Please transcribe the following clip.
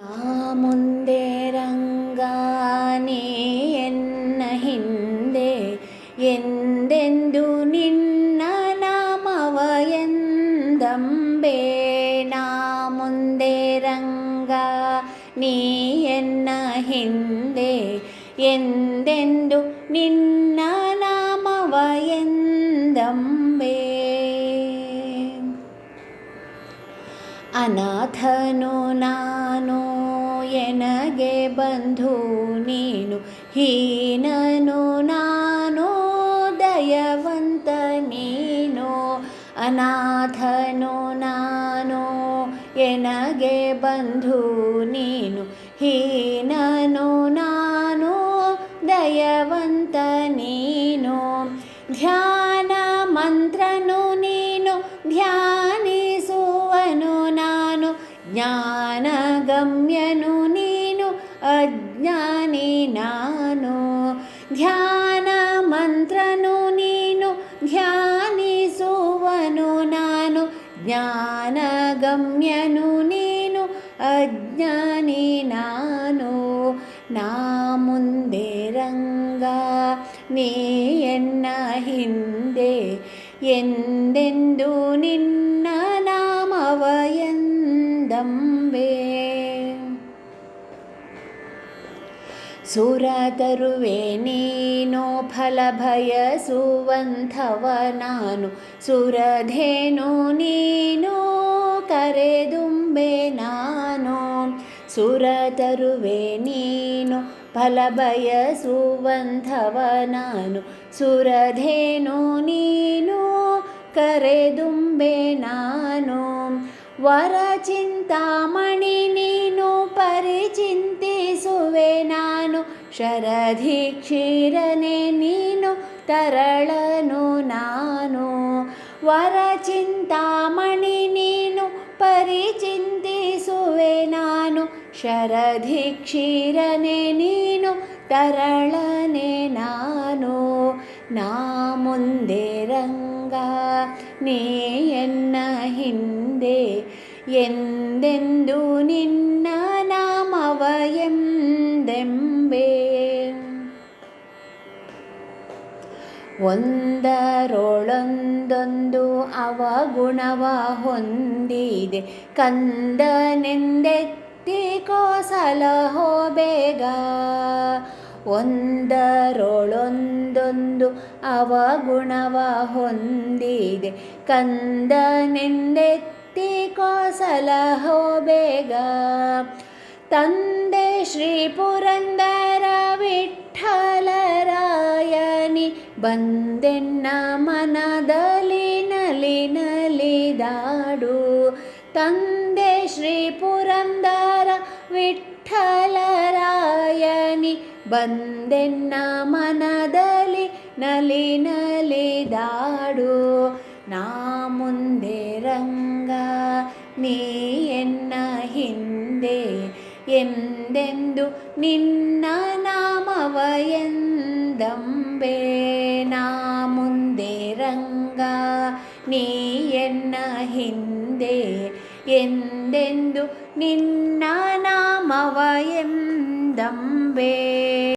ಆ ಮುಂದೆ ರಂಗಾನೆ ಎನ್ನ ಹಿಂದೆ ಎಂದೆಂದು ನಿನ್ನ ನಾಮವ ಎಂದಂಬೆ ನಾ ಮುಂದೆ ರಂಗ ನೀ ಎನ್ನ ಹಿಂದೆ ಎಂದೆಂದು ನಿನ್ನ ನಾಮವ ಅನಾಥನು ನಾನು ಎನಗೆ ಬಂಧು ನೀನು ಹೀನನು ನಾನು ದಯವಂತ ನೀನು ಅನಾಥನು ನಾನು ಎನಗೆ ಬಂಧು ನೀನು ಹೀನನು ನಾನು ದಯವಂತ ನೀನು ಧ್ಯಾನ ಮಂತ್ರನು ನೀನು ಧ್ಯಾನಿಸುವನು ನಾನು ಜ್ಞಾನಗಮ್ಯನು ನೀನು, ಅಜ್ಞಾನಿ ನಾನು. ಧ್ಯಾನ ಮಂತ್ರನು ನೀನು, ಧ್ಯಾನಿಸುವನು ನಾನು. ಜ್ಞಾನಗಮ್ಯನು ನೀನು, ಅಜ್ಞಾನಿ ನಾನು. ನಾ ಮುಂದೆ ರಂಗ, ನೀ ಎನ್ನ ಹಿಂದೆ, ಎಂದೆಂದು ನಿನ್ನ ಸುರ ತರುವೆ ನೀನು ಫಲ ಬಯಸುವಂಥವ ನಾನು ಸುರಧೇನು ನೀನು ಕರೆದುಂಬೆ ನಾನು ಸುರ ತರುವೆ ನೀನು ಫಲ ಬಯಸುವಂಥವ ನಾನು ಸುರಧೇನು ನೀನು ಕರೆದುಂಬೆ ನಾನು ವರ ಚಿಂತಾಮಣಿ ನೀನು ಪರಿಚಿಂತಿಸುವೆ ನಾನು ಶರಧಿ ಕ್ಷೀರನೆ ನೀನು ತರಳನು ನಾನು. ವರ ಚಿಂತಾಮಣಿ ನೀನು ಪರಿಚಿಂತಿಸುವೆ ನಾನು. ಶರಧಿ ಕ್ಷೀರನೆ ನೀನು ತರಳನೆ ನಾನು. ನಾ ಮುಂದೆ ರಂಗ, ನೀ ಎನ್ನ ಹಿಂದೆ. ಎಂದೆಂದು ನಿನ್ನ ಒಂದರೊಳೊಂದೊಂದು ಅವಗುಣವ ಹೊಂದಿದೆ. ಕಂದನೆಂದೆತ್ತಿ ಕೋಸಲಹೋ ಬೇಗ ಒಂದರೊಳೊಂದೊಂದು ಅವಗುಣವ ಹೊಂದಿದೆ. ಕಂದನೆಂದೆತ್ತಿ ಸಲಹೋ ಬೇಗ ತಂದೆ ಶ್ರೀ ಪುರಂದರ ಬಂದೆನ್ನ ಮನದಲ್ಲಿ ನಲಿ ನಲಿದಾಡು ತಂದೆ ಶ್ರೀ ಪುರಂದರ ವಿಠಲರಾಯನಿ. ಬಂದೆನ್ನ ಮನದಲ್ಲಿ ನಲಿ ನಲಿದಾಡು ನಾ ಮುಂದೆ ರಂಗ, ನೀ ಎನ್ನ ಹಿಂದೆ. ಎಂದೆಂದು ನಿನ್ನ ನಾಮವ ಎಂದಂಬೆ. ನೀ ಎನ್ನ ಹಿಂದೆ ಎಂದೆಂದು ನಿನ್ನ ನಾಮವ ಎಂದಂಬೆ.